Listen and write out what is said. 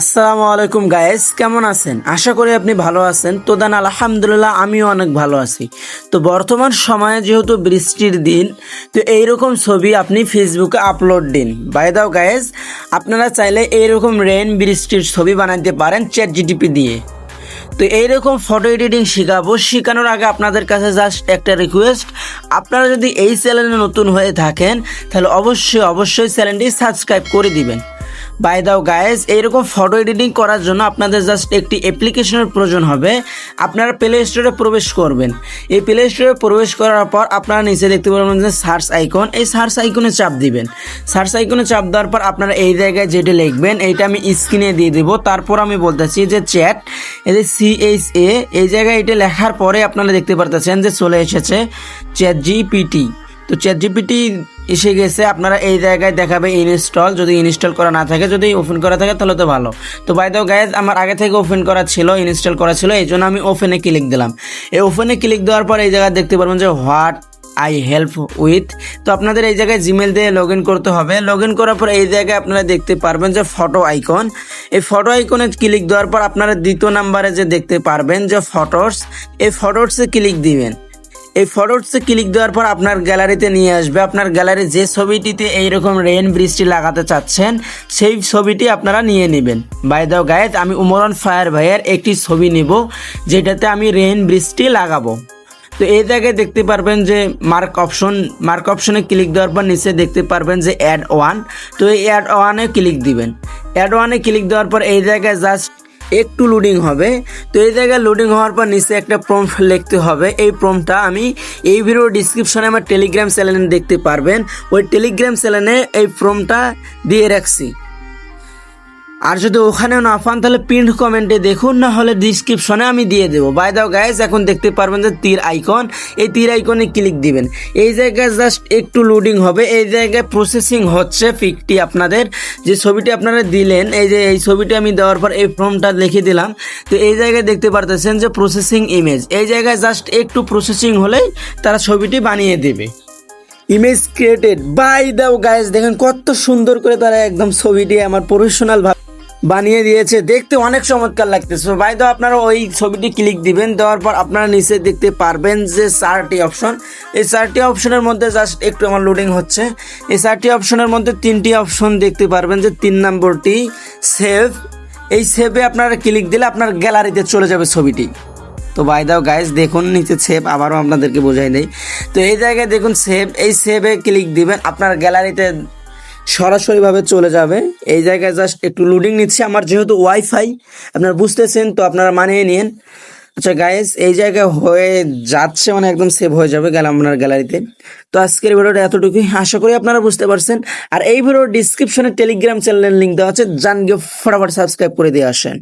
আসসালামু আলাইকুম গায়েস, কেমন আছেন? আশা করি আপনি ভালো আছেন। তো দেন আলহামদুলিল্লাহ, আমিও অনেক ভালো আছি। তো বর্তমান সময়ে যেহেতু বৃষ্টির দিন, তো এইরকম ছবি আপনি ফেসবুকে আপলোড দিন। বাই দাও গায়েস আপনারা চাইলে এইরকম রেন বৃষ্টির ছবি বানাইতে পারেন চ্যাট জিটিপি দিয়ে। তো এইরকম ফটো এডিটিং শেখাবো। শেখানোর আগে আপনাদের কাছে জাস্ট একটা রিকোয়েস্ট আপনারা যদি এই চ্যানেলে নতুন হয়ে থাকেন, তাহলে অবশ্যই অবশ্যই চ্যানেলটি সাবস্ক্রাইব করে দিবেন। বাই দাও গায়েস এইরকম ফটো এডিটিং করার জন্য আপনাদের জাস্ট একটি অ্যাপ্লিকেশনের প্রয়োজন হবে। আপনারা প্লে স্টোরে প্রবেশ করবেন। এই প্লে স্টোরে প্রবেশ করার পর আপনারা নিচে দেখতে পারবেন যে সার্চ আইকন এই সার্চ আইকনে চাপ দিবেন। সার্চ আইকনে চাপ দেওয়ার পর আপনারা এই জায়গায় যেটা লিখবেন, এইটা আমি স্ক্রিনে দিয়ে দেবো। তারপর আমি বলতেছি যে চ্যাট এই যে সিএইচ এ এই জায়গায় এটা লেখার পরে আপনারা দেখতে পারতেছেন যে চলে এসেছে চ্যাট জিপিটি তো চ্যাট জিপিটি এসে গেছে, আপনারা এই জায়গায় দেখাবে ইনস্টল। যদি ইনস্টল করা না থাকে, যদি ওপেন করা থাকে, তাহলে তো ভালো। তো বাই দাও গাইজ আমার আগে থেকে ওপেন করা ছিল, ইনস্টল করা ছিল, এই জন্য আমি ওপেনে ক্লিক দিলাম। এই ওপেনে ক্লিক দেওয়ার পর এই জায়গায় দেখতে পারবেন যে হোয়াট আই হেল্প উইথ তো আপনাদের এই জায়গায় জিমেল দিয়ে লগ করতে হবে। লগ করার পর এই জায়গায় আপনারা দেখতে পারবেন যে ফটো আইকন এই ফটো আইকনে ক্লিক দেওয়ার পর আপনারা দ্বিতীয় নাম্বারে যে দেখতে পারবেন যে ফটোস এই ফটোসে ক্লিক দিবেন। এই ফটোসে ক্লিক দেওয়ার পর আপনার গ্যালারিতে নিয়ে আসবে। আপনার গ্যালারি যে ছবিটিতে এইরকম রেন বৃষ্টি লাগাতে চাচ্ছেন, সেই ছবিটি আপনারা নিয়ে নেবেন। বাই দাও গায়েত আমি উমরন ফায়ার ভাইয়ের একটি ছবি নিব, যেটাতে আমি রেন বৃষ্টি লাগাবো। তো এই জায়গায় দেখতে পারবেন যে মার্ক অপশন মার্ক অপশনে ক্লিক দেওয়ার পর নিচে দেখতে পারবেন যে অ্যাড ওয়ান তো এই অ্যাড ওয়ানে ক্লিক দিবেন। অ্যাড ওয়ানে ক্লিক দেওয়ার পর এই জায়গায় জাস্ট একটু লোডিং হবে। তো এই জায়গায় লোডিং হওয়ার পর নিচে একটা প্রম লিখতে হবে। এই প্রমটা আমি এই ভিডিও ডিসক্রিপশনে আমার টেলিগ্রাম চ্যানেলে দেখতে পারবেন। ওই টেলিগ্রাম চ্যানেলে এই প্রমটা দিয়ে রাখছি। আর যদি ওখানেও না পান, তাহলে পিন কমেন্টে দেখুন, না হলে ডিসক্রিপশনে আমি দিয়ে দেবো। বাই দাও গাইজ এখন দেখতে পারবেন যে তীর আইকন এই তীর আইকনে ক্লিক দিবেন। এই জায়গায় জাস্ট একটু লোডিং হবে। এই জায়গায় প্রসেসিং হচ্ছে পিকটি আপনাদের। যে ছবিটি আপনারা দিলেন, এই যে এই ছবিটি আমি দেওয়ার পর এই ফর্মটা লিখে দিলাম। তো এই জায়গায় দেখতে পারতেছেন যে প্রসেসিং ইমেজ এই জায়গায় জাস্ট একটু প্রসেসিং হলেই তারা ছবিটি বানিয়ে দেবে। ইমেজ ক্রিয়েটেড বাই দাও গাইজ দেখেন কত সুন্দর করে তারা একদম ছবিটি আমার প্রফেশনাল ভাবে বানিয়ে দিয়েছে। দেখতে অনেক চমৎকার লাগতেছে। বাই দাও আপনারা ওই ছবিটি ক্লিক দিবেন, দেওয়ার পর আপনারা নিচে দেখতে পারবেন যে চারটি অপশন এই চারটি অপশনের মধ্যে জাস্ট একটু আমার লোডিং হচ্ছে। এই চারটি অপশনের মধ্যে তিনটি অপশন দেখতে পারবেন যে তিন নম্বরটি সেভ এই সেভে আপনারা ক্লিক দিলে আপনার গ্যালারিতে চলে যাবে ছবিটি। তো বাই দাও গাইজ দেখুন, নিচে সেভ আবারও আপনাদেরকে বোঝাই দেই তো এই জায়গায় দেখুন সেভ এই সেভে ক্লিক দিবেন, আপনার গ্যালারিতে সরাসরিভাবে চলে যাবে। এই জায়গায় জাস্ট একটু লোডিং নিচ্ছে। আমার যেহেতু ওয়াইফাই আপনারা বুঝতেছেন, তো আপনারা মানিয়ে নিন। আচ্ছা গাইস এই জায়গায় হয়ে যাচ্ছে মানে একদম সেভ হয়ে যাবে গেলাম আপনার গ্যালারিতে তো আজকের ভিডিওটা এতটুকুই। আশা করি আপনারা বুঝতে পারছেন। আর এই ভিডিওর ডিসক্রিপশনে টেলিগ্রাম চ্যানেলের লিঙ্ক দেওয়া আছে। জানগে ফটাফট সাবস্ক্রাইব করে দিয়ে আসেন।